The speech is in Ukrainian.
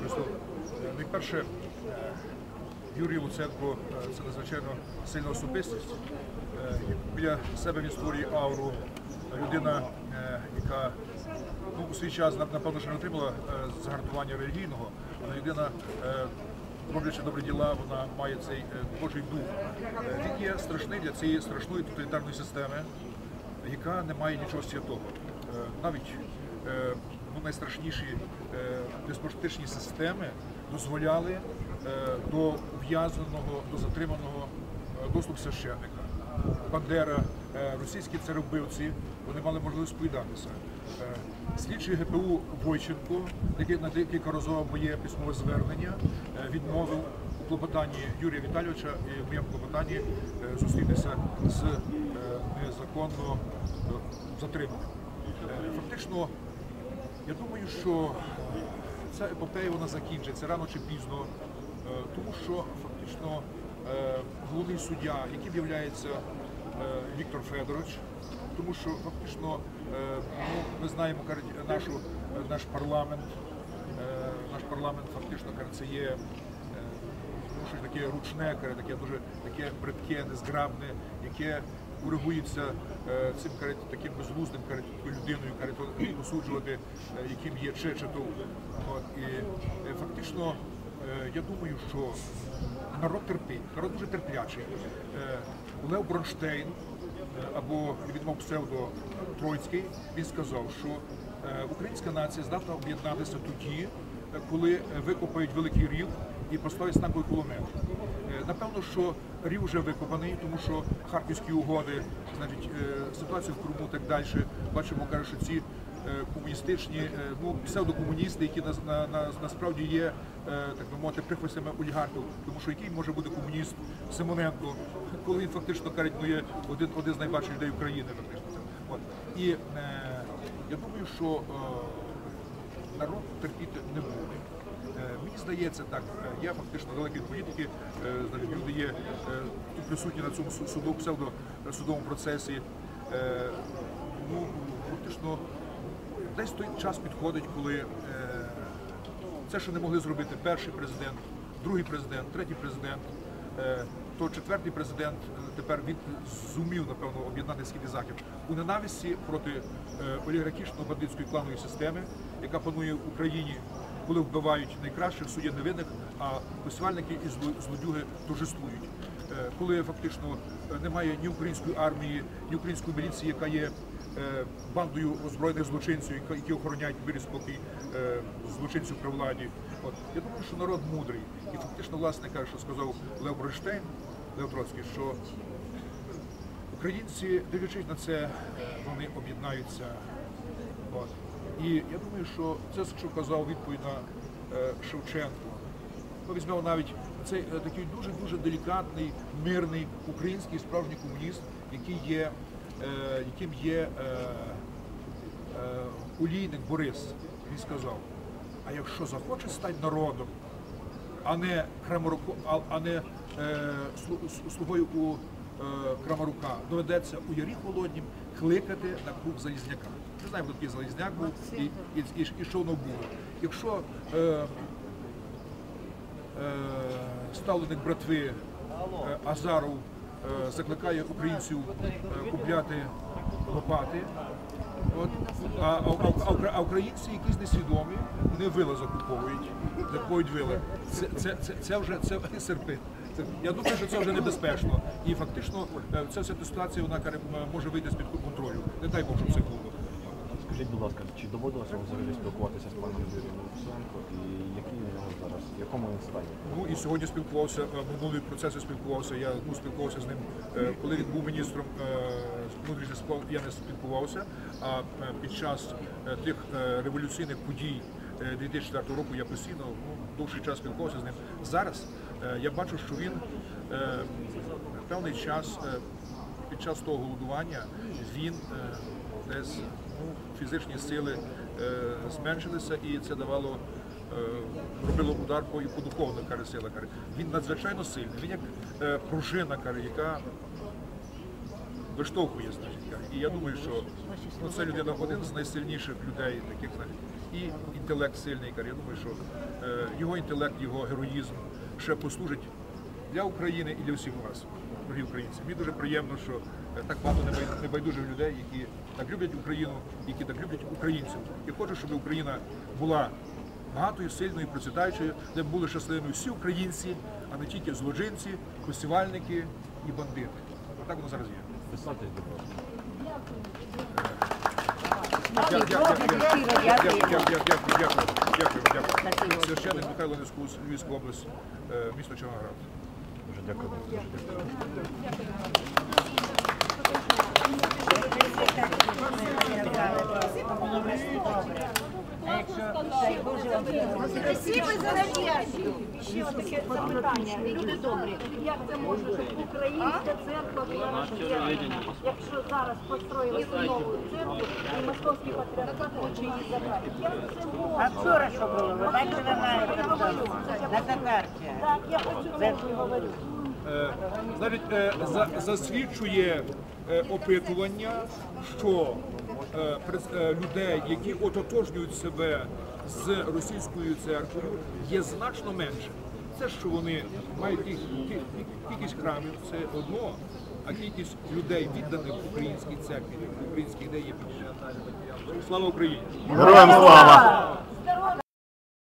Христу. Е, Юрій Луценко е, це надзвичайно сильна особистість. Е, Біля себе він створює ауру. Людина, яка ну, у свій час напевно ще не отримала загартування релігійного, але людина, роблячи добрі діла, вона має цей е, Божий дух. Е, Він є страшний для цієї страшної тоталітарної системи, яка не має нічого святого. Е, Навіть е, ну, найстрашніші деспортичні системи дозволяли е, до ув'язаного, до затриманого е, доступ священника. Бандера, е, російські царовбивці, вони мали можливість сповідатися. Е, Слідчий ГПУ Войченко, який на декілька разів моє письмове звернення, е, відмовив у клопотанні Юрія Віталійовича і в моєму клопотанні зустрітися з незаконно затриманим. Фактично, я думаю, що ця епопея вона закінчиться рано чи пізно, тому що фактично головний суддя, яким є Віктор Федорович, тому що фактично е, ну, ми знаємо нашу, наш парламент, е, наш парламент фактично це є е, ну, щось таке ручне, таке дуже таке бридке, незграбне, яке коригується е, цим таким безглуздим людиною, осуджувати, е, яким є Чечетов. І е, фактично е, я думаю, що народ терпить, народ дуже терплячий. Е, Лев Бронштейн е, або він мав псевдо Троїцький, він сказав, що е, українська нація здатна об'єднатися тоді, е, коли е, викопають великий рів і поставить знаковий кулемет. Напевно, що рів вже викопаний, тому що харківські угоди, значить, е, ситуація в Криму так далі. Бачимо, каже, що ці е, комуністичні, е, ну псевдокомуністи, які на, на, на, насправді є так би мовити прихвостями олігархів, тому що який може бути комуніст Симоненко, коли він фактично каже, ну один, один з найбільших людей України, фактично. І е, я думаю, що е, народ терпіти не буде. Е, Мені здається так, е, я фактично далекий політики, значить, люди є присутні на цьому су- суду, псевдосудовому процесі. Е, Ну, фактично, десь той час підходить, коли це, що не могли зробити перший президент, другий президент, третій президент, то четвертий президент тепер він зумів, напевно, об'єднати схід і захід у ненависті проти е, олігархічно-бандитської кланової системи, яка панує в Україні, коли вбивають найкращих суддів невинних, а посівальники і злодюги торжествують. Е, Коли фактично е, немає ні української армії, ні української міліції, яка є е, бандою озброєних злочинців, які охороняють мир і спокій злочинців при владі. От я думаю, що народ мудрий, і фактично, власне каже, що сказав Лев Бронштейн, Лев Троцький, що українці, дивлячись на це, вони об'єднаються. І я думаю, що це, що казав відповідь на е, Шевченко. Ми візьмемо навіть цей е, такий дуже дуже делікатний, мирний український справжній комуніст, який є, е, яким є е, олійник Борис. Він сказав: а якщо захоче стати народом, а не а, не е, слугою у Крамарука, доведеться у ярі холоднім кликати на круг Залізняка. Не знаю, хто такий Залізняк був і, і, і, і що воно було. Якщо е, е, ставленик братви е, Азаров е, закликає українців е, купляти лопати. От. А, а, а, а, а українці якісь несвідомі, вони вила закуповують, закуповують вили. Це, це, це, це вже це серпит. Це, я думаю, що це вже небезпечно. І фактично е, ця вся ситуація вона може вийти з-під контролю. Не дай Бог, щоб це було. Скажіть, будь ласка, чи доводилося вам взагалі спілкуватися з паном Юрієм Луценко і який у нього зараз, в якому він стані? Ну і сьогодні спілкувався, е, минулий процесі спілкувався, я ну, спілкувався з ним, е, коли він був міністром внутрішніх справ, я не спілкувався, а під час тих революційних подій е, 2004 року я постійно ну, довший час спілкувався з ним. Зараз я бачу, що він е, певний час е, під час того голодування він е, десь ну, фізичні сили е, зменшилися і це давало робило удар по по духовних каже. Каже. Він надзвичайно сильний. Він як е, пружина, каже, яка виштовхує, значить. І я думаю, що ну, це людина один з найсильніших людей, таких і інтелект сильний. Каже. Я думаю, що е, його інтелект, його героїзм ще послужить для України і для всіх вас, дорогі українці. Мені дуже приємно, що е, так багато небай- небайдужих людей, які так люблять Україну, які так люблять українців. І хочу, щоб Україна була багатою, сильною, процвітаючою, де були щасливими всі українці, а не тільки злочинці, посівальники і бандити. Отак воно зараз є. Писати. Дякую, дякую, дякую, дякую, дякую, дякую, дякую, дякую. Священник Михайло Нескус, Львівська область, е, місто Чорноград. Дуже дякую. Дуже дякую. Спасибо за надежду. Ще таке запитання. Люди добрі, як це може, щоб українська церква була роз'єднана? Якщо зараз построїли нову церкву, і московський патріархат хоче її забрати. Як це А може? вчора що було? Ви бачили на, на Татарці? Так, я цю речі говорю. Е, Значить, е, за- засвідчує е, опитування, що е, е, людей, які ототожнюють себе з російською церквою, є значно менше. Це що вони мають їх кількість храмів, це одно, а кількість людей відданих українській церкві, в українській ідеї. Слава Україні! Героям слава!